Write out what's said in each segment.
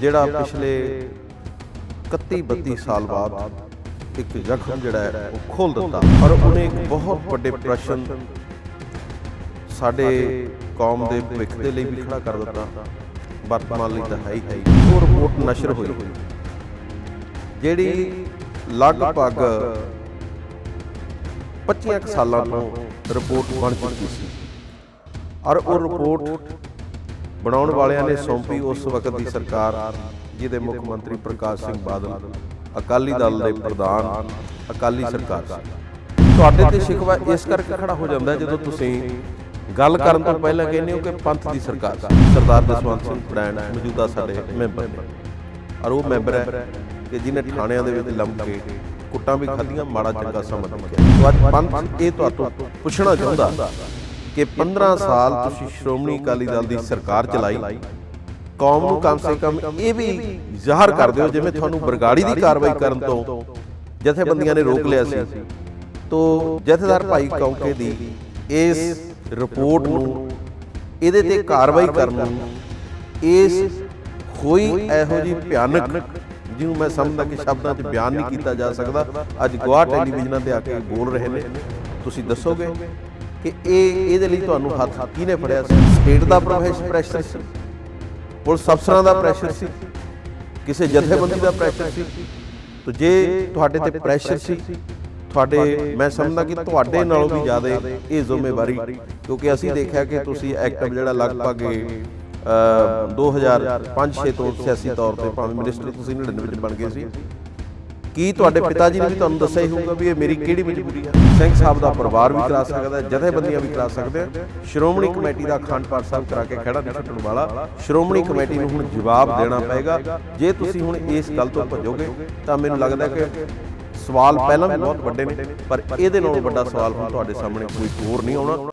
ਜਿਹੜਾ ਪਿਛਲੇ 31 32 ਸਾਲ ਬਾਅਦ ਇੱਕ ਜ਼ਖਮ ਜਿਹੜਾ ਹੈ, ਉਹ ਖੋਲ ਦਿੱਤਾ। ਪਰ ਉਹਨੇ ਇੱਕ ਬਹੁਤ ਵੱਡੇ ਪ੍ਰਸ਼ਨ ਸਾਡੇ ਕੌਮ ਦੇ ਭਵਿੱਖ ਦੇ ਲਈ ਵੀ ਖੜਾ ਕਰ ਦਿੱਤਾ। ਵਰਤਮਾਨ ਲਈ ਤਾਂ ਹੈ ਹੀ ਹੈ ਉਹ ਰਿਪੋਰਟ ਨਸ਼ਰ ਹੋਈ। ਜਿਹੜੀ ਲਗਭਗ 25 ਕੁ ਸਾਲਾਂ ਤੋਂ ਰਿਪੋਰਟ ਬਣ ਚੁੱਕੀ ਸੀ। ਔਰ ਉਹ ਰਿਪੋਰਟ ਬਣਾਉਣ ਵਾਲਿਆਂ ਨੇ ਸੌਂਪੀ ਉਸ ਵਕਤ ਦੀ ਸਰਕਾਰ ਜਿਹਦੇ ਮੁੱਖ ਮੰਤਰੀ ਪ੍ਰਕਾਸ਼ ਸਿੰਘ ਬਾਦਲ ਅਕਾਲੀ ਦਲ ਦੇ ਪ੍ਰਧਾਨ ਅਕਾਲੀ ਸਰਕਾਰ। ਸੀ ਤੁਹਾਡੇ ਤੇ ਸ਼ਿਕਵਾ ਇਸ ਕਰਕੇ ਖੜਾ ਹੋ ਜਾਂਦਾ ਜਦੋਂ ਤੁਸੀਂ ਗੱਲ ਕਰਨ ਤੋਂ ਪਹਿਲਾਂ ਕਹਿੰਦੇ ਹੋ ਕਿ ਪੰਥ ਦੀ ਸਰਕਾਰ। ਸਰਦਾਰ ਜਸਵੰਤ ਸਿੰਘ ਬ੍ਰਾਂਡ ਮੌਜੂਦਾ ਸਾਡੇ ਮੈਂਬਰ ਔਰ ਉਹ ਮੈਂਬਰ ਹੈ ਕਿ ਜਿਹਨੇ ਥਾਣਿਆਂ ਦੇ ਵਿੱਚ ਲੰਮ ਕੇ ਕੁੱਟਾਂ ਵੀ ਖਾਧੀਆਂ ਮਾੜਾ ਚੰਗਾ ਸਮਾਂ ਲੰਘਿਆ ਸੋ ਅੱਜ ਪੰਥ ਇਹ ਤੁਹਾਤੋਂ ਪੁੱਛਣਾ ਚਾਹੁੰਦਾ। ਕਿ 15 ਸਾਲ ਤੁਸੀਂ ਸ਼੍ਰੋਮਣੀ ਅਕਾਲੀ ਦਲ ਦੀ ਸਰਕਾਰ ਚਲਾਈ। ਕੌਮ ਨੂੰ ਕਮ ਸੇ ਕਮ ਇਹ ਵੀ ਜ਼ਾਹਰ ਕਰ ਦਿਓ ਜਿਵੇਂ ਤੁਹਾਨੂੰ ਬਰਗਾੜੀ ਦੀ ਕਾਰਵਾਈ ਕਰਨ ਤੋਂ ਜਥੇਬੰਦੀਆਂ ਨੇ ਰੋਕ ਲਿਆ ਸੀ। ਤੋਂ ਜਥੇਦਾਰ ਭਾਈ ਕੌਂਕੇ ਦੀ ਇਸ ਰਿਪੋਰਟ ਨੂੰ ਇਹਦੇ ਤੇ ਕਾਰਵਾਈ ਕਰਨ ਨੂੰ ਇਸ ਕੋਈ ਇਹੋ ਜੀ ਭਿਆਨਕ ਜਿਹਨੂੰ ਮੈਂ ਸਮਝਦਾ ਕਿ ਸ਼ਬਦਾਂ 'ਚ ਬਿਆਨ ਨਹੀਂ ਕੀਤਾ ਜਾ ਸਕਦਾ। ਅੱਜ ਗਵਾਹ ਟੈਲੀਵਿਜ਼ਨਾਂ ਤੇ ਆ ਕੇ ਬੋਲ ਰਹੇ ਨੇ। ਤੁਸੀਂ ਦੱਸੋਗੇ? ਕਿ ਇਹ ਇਹਦੇ ਲਈ ਤੁਹਾਨੂੰ ਹੱਥ ਕਿਹਨੇ ਫੜਿਆ ਸੀ? ਸਟੇਟ ਦਾ ਪ੍ਰੈਸ਼ਰ ਸੀ? ਪੁਲਿਸ ਅਫਸਰਾਂ ਦਾ ਪ੍ਰੈਸ਼ਰ ਸੀ? ਕਿਸੇ ਜਥੇਬੰਦੀ ਦਾ ਪ੍ਰੈਸ਼ਰ ਸੀ? ਤੋ ਜੇ ਤੁਹਾਡੇ ਤੇ ਪ੍ਰੈਸ਼ਰ ਸੀ ਤੁਹਾਡੇ ਮੈਂ ਸਮਝਦਾ ਕਿ ਤੁਹਾਡੇ ਨਾਲੋਂ ਵੀ ਜ਼ਿਆਦਾ ਇਹ ਜ਼ਿੰਮੇਵਾਰੀ ਕਿਉਂਕਿ ਅਸੀਂ ਦੇਖਿਆ ਕਿ ਤੁਸੀਂ ਐਕਟਿਵ ਜਿਹੜਾ ਲਗਭਗ 2005-6 ਤੋਂ ਸਿਆਸੀ ਤੌਰ ਤੇ ਭਾਵੇਂ ਮਿਨਿਸਟਰ ਤੁਸੀਂ 99 ਵਿੱਚ ਬਣ ਗਏ ਸੀ। ਕੀ ਤੁਹਾਡੇ ਪਿਤਾ ਜੀ ਨੇ ਵੀ ਤੁਹਾਨੂੰ ਦੱਸਿਆ ਹੀ ਹੋਊਗਾ ਵੀ ਇਹ ਮੇਰੀ ਕਿਹੜੀ ਮਜਬੂਰੀ ਹੈ ਸਿੰਘ ਸਾਹਿਬ ਦਾ ਪਰਿਵਾਰ ਵੀ ਕਰਾ ਸਕਦਾ ਜਥੇਬੰਦੀਆਂ ਵੀ ਕਰਾ ਸਕਦੇ ਆ। ਸ਼੍ਰੋਮਣੀ ਕਮੇਟੀ ਦਾ ਅਖੰਡ ਪਾਠ ਸਾਹਿਬ ਕਰਾ ਕੇ ਖੜਾ ਨਹੀਂ ਛੱਡਣ ਵਾਲਾ। ਸ਼੍ਰੋਮਣੀ ਕਮੇਟੀ ਨੂੰ ਹੁਣ ਜਵਾਬ ਦੇਣਾ ਪਏਗਾ। ਜੇ ਤੁਸੀਂ ਹੁਣ ਇਸ ਗੱਲ ਤੋਂ ਭੱਜੋਗੇ, ਤਾਂ ਮੈਨੂੰ ਲੱਗਦਾ ਕਿ ਸਵਾਲ ਪਹਿਲਾਂ ਵੀ ਬਹੁਤ ਵੱਡੇ ਨੇ, ਪਰ ਇਹਦੇ ਨਾਲੋਂ ਵੱਡਾ ਸਵਾਲ ਹੁਣ ਤੁਹਾਡੇ ਸਾਹਮਣੇ ਕੋਈ ਹੋਰ ਨਹੀਂ ਆਉਣਾ।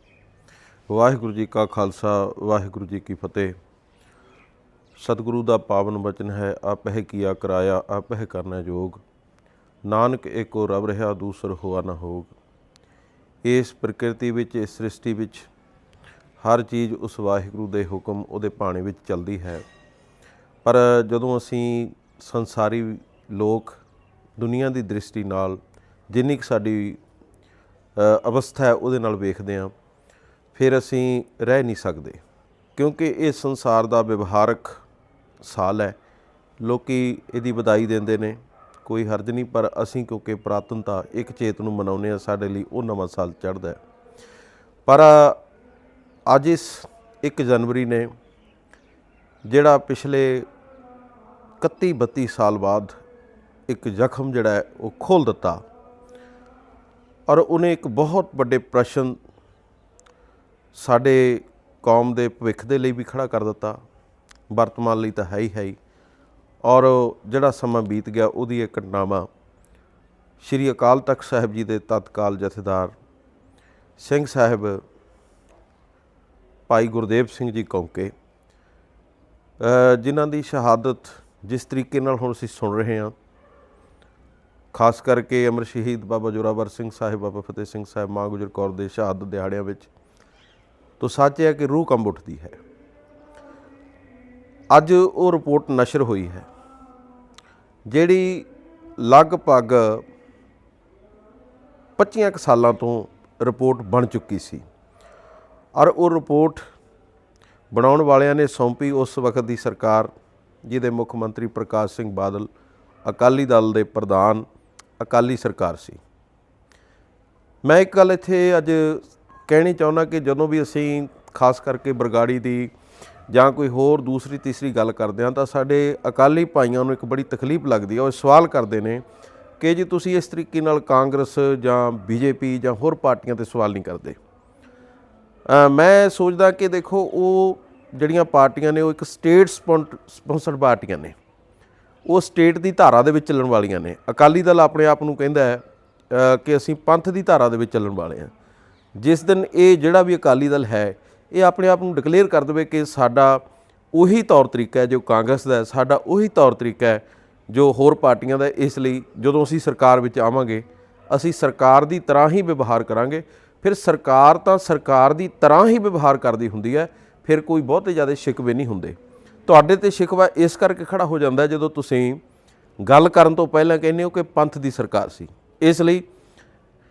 ਵਾਹਿਗੁਰੂ ਜੀ ਕਾ ਖਾਲਸਾ, ਵਾਹਿਗੁਰੂ ਜੀ ਕੀ ਫਤਿਹ। ਸਤਿਗੁਰੂ ਦਾ ਪਾਵਨ ਬਚਨ ਹੈ, ਆਪਹਿ ਕੀਆ ਕਰਾਇਆ, ਆਪਹਿ ਕਰਨਾ ਜੋਗ ਨਾਨਕ ਏਕੋ ਰਬ ਰਹਾ ਦੂਸਰ ਹੋਆ ਨਾ ਹੋਗ। ਇਸ ਪ੍ਰਕਿਰਤੀ ਵਿੱਚ, ਇਸ ਸ੍ਰਿਸ਼ਟੀ ਵਿੱਚ ਹਰ ਚੀਜ਼ ਉਸ ਵਾਹਿਗੁਰੂ ਦੇ ਹੁਕਮ ਉਹਦੇ ਪਾਣੇ ਵਿੱਚ ਚੱਲਦੀ ਹੈ। ਪਰ ਜਦੋਂ ਅਸੀਂ ਸੰਸਾਰੀ ਲੋਕ ਦੁਨੀਆ ਦੀ ਦ੍ਰਿਸ਼ਟੀ ਨਾਲ ਜਿੰਨੀ ਕੁ ਸਾਡੀ ਅਵਸਥਾ ਹੈ ਉਹਦੇ ਨਾਲ ਵੇਖਦੇ ਹਾਂ, ਫਿਰ ਅਸੀਂ ਰਹਿ ਨਹੀਂ ਸਕਦੇ। ਕਿਉਂਕਿ ਇਹ ਸੰਸਾਰ ਦਾ ਵਿਵਹਾਰਕ ਸਾਲ ਹੈ। ਲੋਕੀ ਇਹਦੀ ਵਧਾਈ ਦਿੰਦੇ ਨੇ। ਕੋਈ ਹਰਜ ਨਹੀਂ, ਪਰ ਅਸੀਂ ਕਿਉਂਕਿ ਪ੍ਰਾਤਨਤਾ ਇੱਕ ਚੇਤ ਨੂੰ ਮਨਾਉਂਦੇ ਆ ਸਾਡੇ ਲਈ ਉਹ ਨਵਾਂ ਸਾਲ ਚੜ੍ਹਦਾ ਹੈ। ਪਰ ਅੱਜ ਇਸ 1 ਜਨਵਰੀ ਨੇ ਜਿਹੜਾ ਪਿਛਲੇ 31 32 ਸਾਲ ਬਾਅਦ ਇੱਕ ਜ਼ਖਮ ਜਿਹੜਾ ਉਹ ਖੋਲ ਦਿੱਤਾ ਔਰ ਉਹਨੇ ਇੱਕ ਬਹੁਤ ਵੱਡੇ ਪ੍ਰਸ਼ਨ ਸਾਡੇ ਕੌਮ ਦੇ ਭਵਿੱਖ ਦੇ ਲਈ ਵੀ ਖੜਾ ਕਰ ਦਿੱਤਾ। ਵਰਤਮਾਨ ਲਈ ਤਾਂ ਹੈ ਹੀ ਹੈ ਹੀ। ਔਰ ਜਿਹੜਾ ਸਮਾਂ ਬੀਤ ਗਿਆ ਉਹਦੀ ਇਹ ਘਟਨਾਵਾਂ ਸ਼੍ਰੀ ਅਕਾਲ ਤਖਤ ਸਾਹਿਬ ਜੀ ਦੇ ਤਤਕਾਲ ਜਥੇਦਾਰ ਸਿੰਘ ਸਾਹਿਬ, ਭਾਈ ਗੁਰਦੇਵ ਸਿੰਘ ਜੀ ਕੌਂਕੇ ਜਿਨ੍ਹਾਂ ਦੀ ਸ਼ਹਾਦਤ ਜਿਸ ਤਰੀਕੇ ਨਾਲ ਹੁਣ ਅਸੀਂ ਸੁਣ ਰਹੇ ਹਾਂ, ਖਾਸ ਕਰਕੇ ਅਮਰ ਸ਼ਹੀਦ ਬਾਬਾ ਜੋਰਾਵਰ ਸਿੰਘ ਸਾਹਿਬ, ਬਾਬਾ ਫਤਿਹ ਸਿੰਘ ਸਾਹਿਬ, ਮਾਂ ਗੁਜਰ ਕੌਰ ਦੇ ਸ਼ਹਾਦਤ ਦਿਹਾੜਿਆਂ ਵਿੱਚ, ਤੋਂ ਸੱਚ ਹੈ ਕਿ ਰੂਹ ਕੰਬ ਉੱਠਦੀ ਹੈ। ਅੱਜ ਉਹ ਰਿਪੋਰਟ ਨਸ਼ਰ ਹੋਈ ਹੈ। ਜਿਹੜੀ ਲਗਭਗ 25 ਕੁ ਸਾਲਾਂ ਤੋਂ ਰਿਪੋਰਟ ਬਣ ਚੁੱਕੀ ਸੀ। ਔਰ ਉਹ ਰਿਪੋਰਟ ਬਣਾਉਣ ਵਾਲਿਆਂ ਨੇ ਸੌਂਪੀ ਉਸ ਵਕਤ ਦੀ ਸਰਕਾਰ, ਜਿਹਦੇ ਮੁੱਖ ਮੰਤਰੀ ਪ੍ਰਕਾਸ਼ ਸਿੰਘ ਬਾਦਲ ਅਕਾਲੀ ਦਲ ਦੇ ਪ੍ਰਧਾਨ, ਅਕਾਲੀ ਸਰਕਾਰ ਸੀ। ਮੈਂ ਇੱਕ ਗੱਲ ਇੱਥੇ ਅੱਜ ਕਹਿਣੀ ਚਾਹੁੰਦਾ ਕਿ ਜਦੋਂ ਵੀ ਅਸੀਂ ਖਾਸ ਕਰਕੇ ਬਰਗਾੜੀ ਦੀ ਜਾਂ ਕੋਈ ਹੋਰ ਦੂਸਰੀ ਤੀਸਰੀ ਗੱਲ ਕਰਦੇ ਹਾਂ, ਤਾਂ ਸਾਡੇ ਅਕਾਲੀ ਭਾਈਆਂ ਨੂੰ ਇੱਕ ਬੜੀ ਤਕਲੀਫ ਲੱਗਦੀ ਹੈ। ਉਹ ਸਵਾਲ ਕਰਦੇ ਨੇ ਕਿ ਜੀ ਤੁਸੀਂ ਇਸ ਤਰੀਕੇ ਨਾਲ ਕਾਂਗਰਸ ਜਾਂ ਬੀਜੇਪੀ ਜਾਂ ਹੋਰ ਪਾਰਟੀਆਂ ਤੇ ਸਵਾਲ ਨਹੀਂ ਕਰਦੇ। ਮੈਂ ਸੋਚਦਾ ਕਿ ਦੇਖੋ, ਉਹ ਜਿਹੜੀਆਂ ਪਾਰਟੀਆਂ ਨੇ, ਉਹ ਇੱਕ ਸਟੇਟ ਸਪਾਂਸਰਡ ਪਾਰਟੀਆਂ ਨੇ। ਉਹ ਸਟੇਟ ਦੀ ਧਾਰਾ ਦੇ ਵਿੱਚ ਚੱਲਣ ਵਾਲੀਆਂ ਨੇ। ਅਕਾਲੀ ਦਲ ਆਪਣੇ ਆਪ ਨੂੰ ਕਹਿੰਦਾ ਹੈ ਕਿ ਅਸੀਂ ਪੰਥ ਦੀ ਧਾਰਾ ਦੇ ਵਿੱਚ ਚੱਲਣ ਵਾਲੇ ਹਾਂ। ਜਿਸ ਦਿਨ ਇਹ ਜਿਹੜਾ ਵੀ ਅਕਾਲੀ ਦਲ ਹੈ ਇਹ ਆਪਣੇ ਆਪ ਨੂੰ ਡਿਕਲੇਅਰ ਕਰ ਦੇਵੇ ਕਿ ਸਾਡਾ ਉਹੀ ਤੌਰ ਤਰੀਕਾ ਹੈ ਜੋ ਕਾਂਗਰਸ ਦਾ ਹੈ, ਸਾਡਾ ਉਹੀ ਤੌਰ ਤਰੀਕਾ ਹੈ ਜੋ ਹੋਰ ਪਾਰਟੀਆਂ ਦਾ ਇਸ ਲਈ ਜਦੋਂ ਅਸੀਂ ਸਰਕਾਰ ਵਿੱਚ ਆਵਾਂਗੇ, ਅਸੀਂ ਸਰਕਾਰ ਦੀ ਤਰ੍ਹਾਂ ਹੀ ਵਿਵਹਾਰ ਕਰਾਂਗੇ। ਫਿਰ ਸਰਕਾਰ ਤਾਂ ਸਰਕਾਰ ਦੀ ਤਰ੍ਹਾਂ ਹੀ ਵਿਵਹਾਰ ਕਰਦੀ ਹੁੰਦੀ ਹੈ, ਫਿਰ ਕੋਈ ਬਹੁਤੇ ਜ਼ਿਆਦਾ ਸ਼ਿਕਵੇ ਨਹੀਂ ਹੁੰਦੇ। ਤੁਹਾਡੇ ਤੇ ਸ਼ਿਕਵਾ ਇਸ ਕਰਕੇ ਖੜਾ ਹੋ ਜਾਂਦਾ ਜਦੋਂ ਤੁਸੀਂ ਗੱਲ ਕਰਨ ਤੋਂ ਪਹਿਲਾਂ ਕਹਿੰਦੇ ਹੋ ਕਿ ਪੰਥ ਦੀ ਸਰਕਾਰ ਸੀ। ਇਸ ਲਈ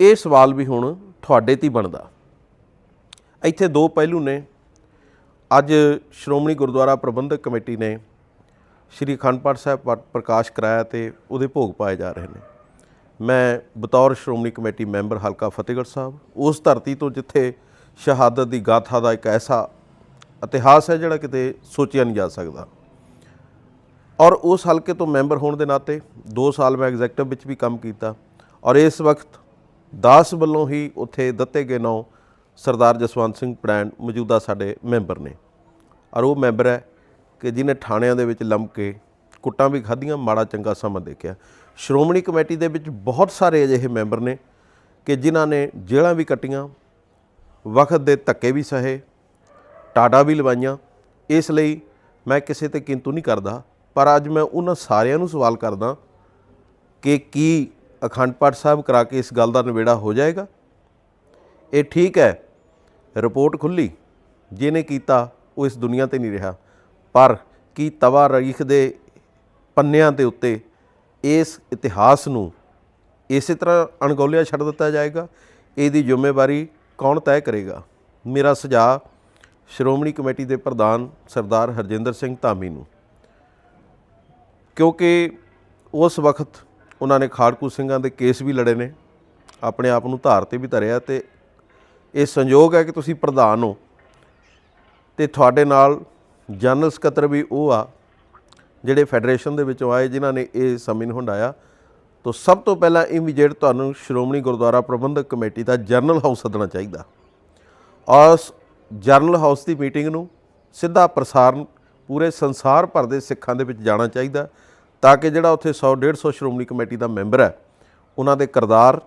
ਇਹ ਸਵਾਲ ਵੀ ਹੁਣ ਤੁਹਾਡੇ ਤੇ ਹੀ ਬਣਦਾ। ਇੱਥੇ ਦੋ ਪਹਿਲੂ ਨੇ। ਅੱਜ ਸ਼੍ਰੋਮਣੀ ਗੁਰਦੁਆਰਾ ਪ੍ਰਬੰਧਕ ਕਮੇਟੀ ਨੇ ਸ਼੍ਰੀ ਅਖੰਡ ਪਾਠ ਸਾਹਿਬ ਪਾਠ ਪ੍ਰਕਾਸ਼ ਕਰਾਇਆ ਤੇ ਉਹਦੇ ਭੋਗ ਪਾਏ ਜਾ ਰਹੇ ਨੇ। ਮੈਂ ਬਤੌਰ ਸ਼੍ਰੋਮਣੀ ਕਮੇਟੀ ਮੈਂਬਰ ਹਲਕਾ ਫਤਿਹਗੜ੍ਹ ਸਾਹਿਬ, ਉਸ ਧਰਤੀ ਤੋਂ ਜਿੱਥੇ ਸ਼ਹਾਦਤ ਦੀ ਗਾਥਾ ਦਾ ਇੱਕ ਐਸਾ ਇਤਿਹਾਸ ਹੈ ਜਿਹੜਾ ਕਿਤੇ ਸੋਚਿਆ ਨਹੀਂ ਜਾ ਸਕਦਾ। ਔਰ ਉਸ ਹਲਕੇ ਤੋਂ ਮੈਂਬਰ ਹੋਣ ਦੇ ਨਾਤੇ 2 ਸਾਲ ਮੈਂ ਐਗਜ਼ੈਕਟਿਵ ਵਿੱਚ ਵੀ ਕੰਮ ਕੀਤਾ ਔਰ ਇਸ ਵਕਤ ਦਾਸ ਵੱਲੋਂ ਹੀ ਉੱਥੇ ਦਿੱਤੇ ਗਏ ਨੌ ਸਰਦਾਰ ਜਸਵੰਤ ਸਿੰਘ ਪੜੈਣ ਮੌਜੂਦਾ ਸਾਡੇ ਮੈਂਬਰ ਨੇ। ਔਰ ਉਹ ਮੈਂਬਰ ਹੈ ਕਿ ਜਿਹਨੇ ਥਾਣਿਆਂ ਦੇ ਵਿੱਚ ਲੰਮ ਕੇ ਕੁੱਟਾਂ ਵੀ ਖਾਧੀਆਂ, ਮਾੜਾ ਚੰਗਾ ਸਮਾਂ ਦੇਖਿਆ। ਸ਼੍ਰੋਮਣੀ ਕਮੇਟੀ ਦੇ ਵਿੱਚ ਬਹੁਤ ਸਾਰੇ ਅਜਿਹੇ ਮੈਂਬਰ ਨੇ ਕਿ ਜਿਨ੍ਹਾਂ ਨੇ ਜੇਲ੍ਹਾਂ ਵੀ ਕੱਟੀਆਂ ਵਕਤ ਦੇ ਧੱਕੇ ਵੀ ਸਹੇ, ਟਾਟਾ ਵੀ ਲਵਾਈਆਂ। ਇਸ ਲਈ ਮੈਂ ਕਿਸੇ ਤੇ ਕਿੰਤੂ ਨਹੀਂ ਕਰਦਾ, ਪਰ ਅੱਜ ਮੈਂ ਉਹਨਾਂ ਸਾਰਿਆਂ ਨੂੰ ਸਵਾਲ ਕਰਦਾ ਕਿ ਕੀ ਅਖੰਡ ਪਾਠ ਸਾਹਿਬ ਕਰਾ ਕੇ ਇਸ ਗੱਲ ਦਾ ਨਿਬੇੜਾ ਹੋ ਜਾਏਗਾ? ਇਹ ਠੀਕ ਹੈ ਰਿਪੋਰਟ ਖੁੱਲੀ ਜਿਹਨੇ ਕੀਤਾ, ਉਹ ਇਸ ਦੁਨੀਆ ਤੇ ਨਹੀਂ ਰਿਹਾ। ਪਰ ਕੀ ਤਵਾ ਰਈਖ ਦੇ ਪੰਨਿਆਂ ਦੇ ਉੱਤੇ ਇਸ ਇਤਿਹਾਸ ਨੂੰ ਇਸੇ ਤਰ੍ਹਾਂ ਅਣਗੌਲਿਆ ਛੱਡ ਦਿੱਤਾ ਜਾਏਗਾ? ਇਹਦੀ ਜ਼ਿੰਮੇਵਾਰੀ ਕੌਣ ਤੈਅ ਕਰੇਗਾ? ਮੇਰਾ ਸੁਝਾਅ, ਸ਼੍ਰੋਮਣੀ ਕਮੇਟੀ ਦੇ ਪ੍ਰਧਾਨ ਸਰਦਾਰ ਹਰਜਿੰਦਰ ਸਿੰਘ ਧਾਮੀ ਨੂੰ। ਕਿਉਂਕਿ ਉਸ ਵਕਤ ਉਹਨਾਂ ਨੇ ਖਾੜਕੂ ਸਿੰਘਾਂ ਦੇ ਕੇਸ ਵੀ ਲੜੇ ਨੇ। ਆਪਣੇ ਆਪ ਨੂੰ ਧਾਰ ਤੇ ਵੀ ਧਰਿਆ ਤੇ ਇਹ ਸੰਯੋਗ ਹੈ ਕਿ ਤੁਸੀਂ ਪ੍ਰਧਾਨ ਹੋ ਤੇ ਤੁਹਾਡੇ ਨਾਲ ਜਨਰਲ ਸਕੱਤਰ ਵੀ ਉਹ ਆ ਜਿਹੜੇ ਫੈਡਰੇਸ਼ਨ ਦੇ ਵਿੱਚੋਂ ਆਏ ਜਿਨ੍ਹਾਂ ਨੇ ਇਹ ਸਮੇਂ ਨੂੰ ਹੰਡਾਇਆ ਤੋਂ ਸਭ ਤੋਂ ਪਹਿਲਾਂ ਇਮੀਡੀਏਟ ਤੁਹਾਨੂੰ ਸ਼੍ਰੋਮਣੀ ਗੁਰਦੁਆਰਾ ਪ੍ਰਬੰਧਕ ਕਮੇਟੀ ਦਾ ਜਰਨਲ ਹਾਊਸ ਸੱਦਣਾ ਚਾਹੀਦਾ ਔਰ ਉਸ ਜਰਨਲ ਹਾਊਸ ਦੀ ਮੀਟਿੰਗ ਨੂੰ ਸਿੱਧਾ ਪ੍ਰਸਾਰਨ ਪੂਰੇ ਸੰਸਾਰ ਭਰ ਦੇ ਸਿੱਖਾਂ ਦੇ ਵਿੱਚ ਜਾਣਾ ਚਾਹੀਦਾ ਤਾਂ ਕਿ ਜਿਹੜਾ ਉੱਥੇ 100 150 ਸ਼੍ਰੋਮਣੀ ਕਮੇਟੀ ਦਾ ਮੈਂਬਰ ਹੈ ਉਹਨਾਂ ਦੇ ਕਿਰਦਾਰ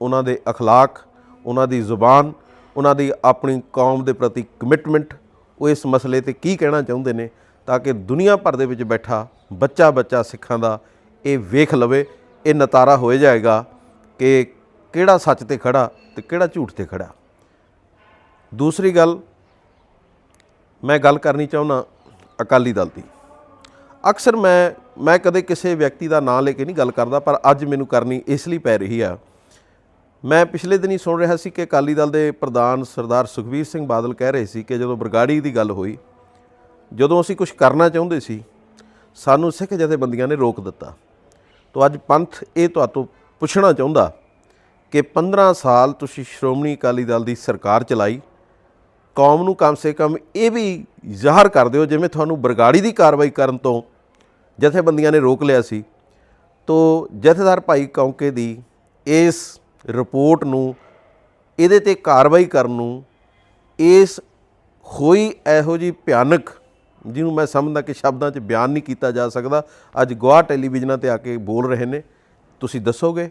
ਉਹਨਾਂ ਦੇ اخلاق ਉਹਨਾਂ ਦੀ ਜ਼ੁਬਾਨ ਉਹਨਾਂ ਦੀ ਆਪਣੀ ਕੌਮ ਦੇ ਪ੍ਰਤੀ ਕਮਿਟਮੈਂਟ ਉਹ ਇਸ ਮਸਲੇ ਤੇ ਕੀ ਕਹਿਣਾ ਚਾਹੁੰਦੇ ਨੇ ਤਾਂ ਕਿ ਦੁਨੀਆ ਭਰ ਦੇ ਵਿੱਚ ਬੈਠਾ ਬੱਚਾ ਬੱਚਾ ਸਿੱਖਾਂ ਦਾ ਇਹ ਵੇਖ ਲਵੇ, ਇਹ ਨਤਾਰਾ ਹੋ ਜਾਏਗਾ ਕਿ ਕਿਹੜਾ ਸੱਚ ਤੇ ਖੜਾ ਤੇ ਕਿਹੜਾ ਝੂਠ ਤੇ ਖੜਾ। ਦੂਸਰੀ ਗੱਲ, ਮੈਂ ਗੱਲ ਕਰਨੀ ਚਾਹੁੰਦਾ ਅਕਾਲੀ ਦਲ ਦੀ। ਅਕਸਰ ਮੈਂ ਮੈਂ ਕਦੇ ਕਿਸੇ ਵਿਅਕਤੀ ਦਾ ਨਾਂ ਲੈ ਕੇ ਨਹੀਂ ਗੱਲ ਕਰਦਾ, ਪਰ ਅੱਜ ਮੈਨੂੰ ਕਰਨੀ ਇਸ ਲਈ ਪੈ ਰਹੀ ਆ ਮੈਂ ਪਿਛਲੇ ਦਿਨੀ ਸੁਣ ਰਿਹਾ ਸੀ ਕਿ ਅਕਾਲੀ ਦਲ ਦੇ ਪ੍ਰਧਾਨ ਸਰਦਾਰ ਸੁਖਬੀਰ ਸਿੰਘ ਬਾਦਲ ਕਹਿ ਰਹੇ ਸੀ ਕਿ ਜਦੋਂ ਬਰਗਾੜੀ ਦੀ ਗੱਲ ਹੋਈ, ਜਦੋਂ ਅਸੀਂ ਕੁਝ ਕਰਨਾ ਚਾਹੁੰਦੇ ਸੀ, ਸਾਨੂੰ ਸਿੱਖ ਜਥੇਬੰਦੀਆਂ ਨੇ ਰੋਕ ਦਿੱਤਾ। ਤੋਂ ਅੱਜ ਪੰਥ ਇਹ ਤੁਹਾਤੋਂ ਪੁੱਛਣਾ ਚਾਹੁੰਦਾ ਕਿ 15 ਸਾਲ ਤੁਸੀਂ ਸ਼੍ਰੋਮਣੀ ਅਕਾਲੀ ਦਲ ਦੀ ਸਰਕਾਰ ਚਲਾਈ, ਕੌਮ ਨੂੰ ਕਮ ਸੇ ਕਮ ਇਹ ਵੀ ਜ਼ਾਹਰ ਕਰ ਦਿਓ ਜਿਵੇਂ ਤੁਹਾਨੂੰ ਬਰਗਾੜੀ ਦੀ ਕਾਰਵਾਈ ਕਰਨ ਤੋਂ ਜਥੇਬੰਦੀਆਂ ਨੇ ਰੋਕ ਲਿਆ ਸੀ। ਤੋਂ ਜਥੇਦਾਰ ਭਾਈ ਕੌਂਕੇ ਦੀ ਇਸ ਰਿਪੋਰਟ ਨੂੰ, ਇਹਦੇ ਤੇ ਕਾਰਵਾਈ ਕਰਨ ਨੂੰ, ਇਸ ਹੋਈ ਇਹੋ ਜੀ ਭਿਆਨਕ, ਜਿਹਨੂੰ ਮੈਂ ਸਮਝਦਾ ਕਿ ਸ਼ਬਦਾਂ 'ਚ ਬਿਆਨ ਨਹੀਂ ਕੀਤਾ ਜਾ ਸਕਦਾ, ਅੱਜ ਗਵਾਹ ਟੈਲੀਵਿਜ਼ਨਾਂ ਤੇ ਆ ਕੇ ਬੋਲ ਰਹੇ ਨੇ। ਤੁਸੀਂ ਦੱਸੋਗੇ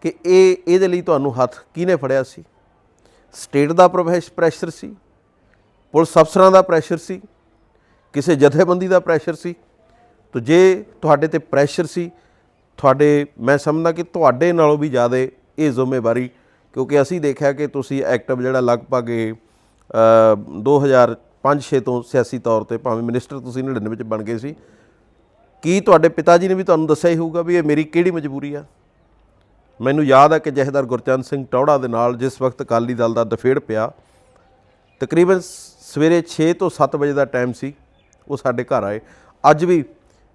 ਕਿ ਇਹ, ਇਹਦੇ ਲਈ ਤੁਹਾਨੂੰ ਹੱਥ ਕਿਹਨੇ ਫੜਿਆ ਸੀ? ਸਟੇਟ ਦਾ ਪ੍ਰੈਸ਼ਰ ਸੀ? ਪੁਲਿਸ ਅਫਸਰਾਂ ਦਾ ਪ੍ਰੈਸ਼ਰ ਸੀ? ਕਿਸੇ ਜਥੇਬੰਦੀ ਦਾ ਪ੍ਰੈਸ਼ਰ ਸੀ? ਤੋ ਜੇ ਤੁਹਾਡੇ ਤੇ ਪ੍ਰੈਸ਼ਰ ਸੀ, ਤੁਹਾਡੇ, ਮੈਂ ਸਮਝਦਾ ਕਿ ਤੁਹਾਡੇ ਨਾਲੋਂ ਵੀ ਜ਼ਿਆਦਾ ਇਹ ਜ਼ਿੰਮੇਵਾਰੀ ਕਿਉਂਕਿ ਅਸੀਂ ਦੇਖਿਆ ਕਿ ਤੁਸੀਂ ਐਕਟਿਵ ਜਿਹੜਾ ਲਗਭਗ ਇਹ, ਅ, 2005-6 ਤੋਂ ਸਿਆਸੀ ਤੌਰ ਤੇ ਭਾਵੇਂ ਮਿਨਿਸਟਰ ਤੁਸੀਂ 99 ਵਿੱਚ ਬਣ ਗਏ ਸੀ ਕੀ ਤੁਹਾਡੇ ਪਿਤਾ ਜੀ ਨੇ ਵੀ ਤੁਹਾਨੂੰ ਦੱਸਿਆ ਹੀ ਹੋਊਗਾ ਵੀ ਇਹ ਮੇਰੀ ਕਿਹੜੀ ਮਜਬੂਰੀ ਆ? ਮੈਨੂੰ ਯਾਦ ਆ ਕਿ ਜਹੇਦਾਰ ਗੁਰਚੰਦ ਸਿੰਘ ਟੌੜਾ ਦੇ ਨਾਲ ਜਿਸ ਵਕਤ ਅਕਾਲੀ ਦਲ ਦਾ ਦਫੇੜ ਪਿਆ ਤਕਰੀਬਨ ਸਵੇਰੇ 6 ਤੋਂ 7 ਵਜੇ ਦਾ ਟਾਈਮ ਸੀ ਉਹ ਸਾਡੇ ਘਰ ਆਏ। ਅੱਜ ਵੀ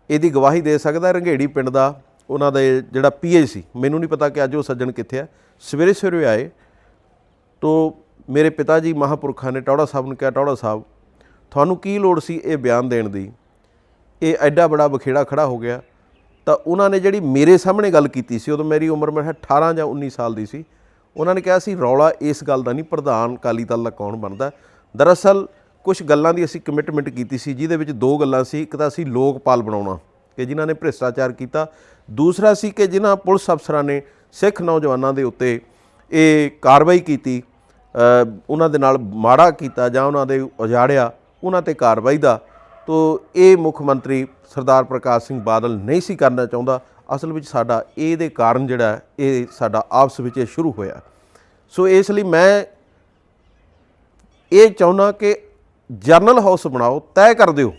ਇਹਦੀ ਗਵਾਹੀ ਦੇ ਸਕਦਾ ਰੰਘੇੜੀ ਪਿੰਡ ਦਾ? ਉਹਨਾਂ ਦਾ ਇਹ ਜਿਹੜਾ ਪੀਏ ਸੀ, ਮੈਨੂੰ ਨਹੀਂ ਪਤਾ ਕਿ ਅੱਜ ਉਹ ਸੱਜਣ ਕਿੱਥੇ ਆ। ਸਵੇਰੇ ਸਵੇਰੇ ਆਏ ਤੋ ਮੇਰੇ ਪਿਤਾ ਜੀ ਮਹਾਪੁਰਖਾਂ ਨੇ ਟੌੜਾ ਸਾਹਿਬ ਨੂੰ ਕਿਹਾ, ਟੌੜਾ ਸਾਹਿਬ, ਤੁਹਾਨੂੰ ਕੀ ਲੋੜ ਸੀ ਇਹ ਬਿਆਨ ਦੇਣ ਦੀ? ਇਹ ਐਡਾ ਬੜਾ ਬਖੇੜਾ ਖੜਾ ਹੋ ਗਿਆ। ਤਾਂ ਉਹਨਾਂ ਨੇ ਜਿਹੜੀ ਮੇਰੇ ਸਾਹਮਣੇ ਗੱਲ ਕੀਤੀ ਸੀ, ਉਦੋਂ ਮੇਰੀ ਉਮਰ ਮੈਂ 18 ਜਾਂ 19 ਸਾਲ ਦੀ ਸੀ। ਉਹਨਾਂ ਨੇ ਕਿਹਾ ਸੀ ਰੌਲਾ ਇਸ ਗੱਲ ਦਾ ਨਹੀਂ, ਪ੍ਰਧਾਨ ਅਕਾਲੀ ਦਲ ਦਾ ਕੌਣ ਬਣਦਾ? ਦਰਅਸਲ ਕੁਝ ਗੱਲਾਂ ਦੀ ਅਸੀਂ ਕਮਿਟਮੈਂਟ ਕੀਤੀ ਸੀ, ਜਿਹਦੇ ਵਿੱਚ ਦੋ ਗੱਲਾਂ ਸੀ। ਇੱਕ ਤਾਂ ਅਸੀਂ ਲੋਕਪਾਲ ਬਣਾਉਣਾ, ਕਿ ਜਿਨ੍ਹਾਂ ਨੇ ਭ੍ਰਿਸ਼ਟਾਚਾਰ ਕੀਤਾ ਦੂਸਰਾ ਸੀ ਕਿ ਜਿਨ੍ਹਾਂ ਪੁਲਿਸ ਅਫਸਰਾਂ ਨੇ ਸਿੱਖ ਨੌਜਵਾਨਾਂ ਦੇ ਉੱਤੇ ਇਹ ਕਾਰਵਾਈ ਕੀਤੀ ਉਹਨਾਂ ਦੇ ਨਾਲ ਮਾੜਾ ਕੀਤਾ ਜਾਂ ਉਹਨਾਂ ਦੇ ਉਜਾੜਿਆ, ਉਹਨਾਂ ਤੇ ਕਾਰਵਾਈ ਦਾ, ਤੋ ਇਹ ਮੁੱਖ ਮੰਤਰੀ ਸਰਦਾਰ ਪ੍ਰਕਾਸ਼ ਸਿੰਘ ਬਾਦਲ ਨਹੀਂ ਸੀ ਕਰਨਾ ਚਾਹੁੰਦਾ। ਅਸਲ ਵਿੱਚ ਸਾਡਾ ਇਹਦੇ ਕਾਰਨ ਜਿਹੜਾ ਇਹ ਸਾਡਾ ਆਪਸ ਵਿੱਚ ਇਹ ਸ਼ੁਰੂ ਹੋਇਆ। ਸੋ ਇਸ ਲਈ ਮੈਂ ਇਹ ਚਾਹੁੰਦਾ ਕਿ ਜਰਨਲ ਹਾਊਸ ਬਣਾਓ, ਤੈਅ ਕਰ ਦਿਓ।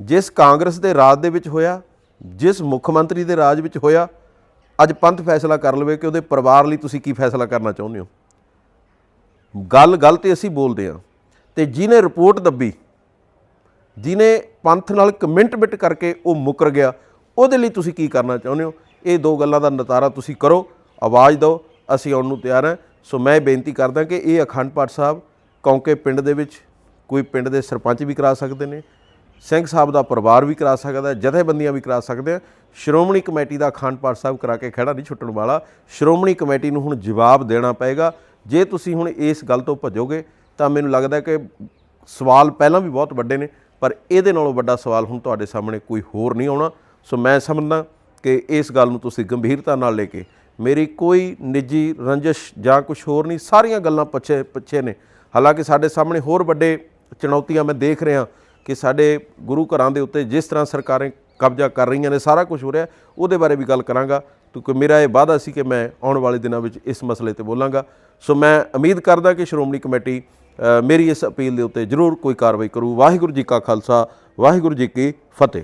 ਜਿਸ ਕਾਂਗਰਸ ਦੇ ਰਾਜ ਦੇ ਵਿੱਚ ਹੋਇਆ ਜਿਸ ਮੁੱਖ ਮੰਤਰੀ ਦੇ ਰਾਜ ਵਿੱਚ ਹੋਇਆ, ਅੱਜ ਪੰਥ ਫੈਸਲਾ ਕਰ ਲਵੇ ਕਿ ਉਹਦੇ ਪਰਿਵਾਰ ਲਈ ਤੁਸੀਂ ਕੀ ਫੈਸਲਾ ਕਰਨਾ ਚਾਹੁੰਦੇ ਹੋ? ਗੱਲ ਗੱਲ ਤੇ ਅਸੀਂ ਬੋਲਦੇ ਹਾਂ। ਤੇ ਜਿਹਨੇ ਰਿਪੋਰਟ ਦੱਬੀ, ਜਿਹਨੇ ਪੰਥ ਨਾਲ ਕਮੈਂਟ ਬਿਟ ਕਰਕੇ ਉਹ ਮੁਕਰ ਗਿਆ, ਉਹਦੇ ਲਈ ਤੁਸੀਂ ਕੀ ਕਰਨਾ ਚਾਹੁੰਦੇ ਹੋ? ਇਹ ਦੋ ਗੱਲਾਂ ਦਾ ਨਤਾਰਾ ਤੁਸੀਂ ਕਰੋ, ਆਵਾਜ਼ ਦਿਓ, ਅਸੀਂ ਆਉਣ ਨੂੰ ਤਿਆਰ ਹਾਂ। ਸੋ ਮੈਂ ਬੇਨਤੀ ਕਰਦਾ ਕਿ ਇਹ ਅਖੰਡ ਪਾਠ ਸਾਹਿਬ ਕੌਂਕੇ ਪਿੰਡ ਦੇ ਵਿੱਚ, ਕੋਈ ਪਿੰਡ ਦੇ ਸਰਪੰਚ ਵੀ ਕਰਾ ਸਕਦੇ ਨੇ ਸਿੰਘ ਸਾਹਿਬ ਦਾ ਪਰਿਵਾਰ ਵੀ ਕਰਾ ਸਕਦਾ ਹੈ, ਜਥੇਬੰਦੀਆਂ ਵੀ ਕਰਾ ਸਕਦੇ ਆ ਸ਼੍ਰੋਮਣੀ ਕਮੇਟੀ ਦਾ ਅਖੰਡ ਪਾਠ ਸਾਹਿਬ ਕਰਾ ਕੇ ਖੜਾ ਨਹੀਂ ਛੁੱਟਣ ਵਾਲਾ। ਸ਼੍ਰੋਮਣੀ ਕਮੇਟੀ ਨੂੰ ਹੁਣ ਜਵਾਬ ਦੇਣਾ ਪਏਗਾ। ਜੇ ਤੁਸੀਂ ਹੁਣ ਇਸ ਗੱਲ ਤੋਂ ਭੱਜੋਗੇ ਤਾਂ ਮੈਨੂੰ ਲੱਗਦਾ ਕਿ ਸਵਾਲ ਪਹਿਲਾਂ ਵੀ ਬਹੁਤ ਵੱਡੇ ਨੇ ਪਰ ਇਹਦੇ ਨਾਲੋਂ ਵੱਡਾ ਸਵਾਲ ਹੁਣ ਤੁਹਾਡੇ ਸਾਹਮਣੇ ਕੋਈ ਹੋਰ ਨਹੀਂ ਆਉਣਾ। ਸੋ ਮੈਂ ਸਮਝਦਾ ਕਿ ਇਸ ਗੱਲ ਨੂੰ ਤੁਸੀਂ ਗੰਭੀਰਤਾ ਨਾਲ ਲੈ ਕੇ ਮੇਰੀ ਕੋਈ ਨਿੱਜੀ ਰੰਜਿਸ਼ ਜਾਂ ਕੁਝ ਹੋਰ ਨਹੀਂ ਸਾਰੀਆਂ ਗੱਲਾਂ ਪਿੱਛੇ ਪਿੱਛੇ ਨੇ। ਹਾਲਾਂਕਿ ਸਾਡੇ ਸਾਹਮਣੇ ਹੋਰ ਵੱਡੇ ਚੁਣੌਤੀਆਂ ਮੈਂ ਦੇਖ ਰਿਹਾ ਕਿ ਸਾਡੇ ਗੁਰੂ ਘਰਾਂ ਦੇ ਉੱਤੇ ਜਿਸ ਤਰ੍ਹਾਂ ਸਰਕਾਰਾਂ ਕਬਜ਼ਾ ਕਰ ਰਹੀਆਂ ਨੇ, ਸਾਰਾ ਕੁਝ ਹੋ ਰਿਹਾ, ਉਹਦੇ ਬਾਰੇ ਵੀ ਗੱਲ ਕਰਾਂਗਾ। ਕਿਉਂਕਿ ਮੇਰਾ ਇਹ ਵਾਅਦਾ ਸੀ ਕਿ ਮੈਂ ਆਉਣ ਵਾਲੇ ਦਿਨਾਂ ਵਿੱਚ ਇਸ ਮਸਲੇ ਤੇ ਬੋਲਾਂਗਾ। ਸੋ ਮੈਂ ਉਮੀਦ ਕਰਦਾ ਕਿ ਸ਼੍ਰੋਮਣੀ ਕਮੇਟੀ ਮੇਰੀ ਇਸ ਅਪੀਲ ਦੇ ਉੱਤੇ ਜ਼ਰੂਰ ਕੋਈ ਕਾਰਵਾਈ ਕਰੂ। ਵਾਹਿਗੁਰੂ ਜੀ ਕਾ ਖਾਲਸਾ, ਵਾਹਿਗੁਰੂ ਜੀ ਕੀ ਫਤਿਹ।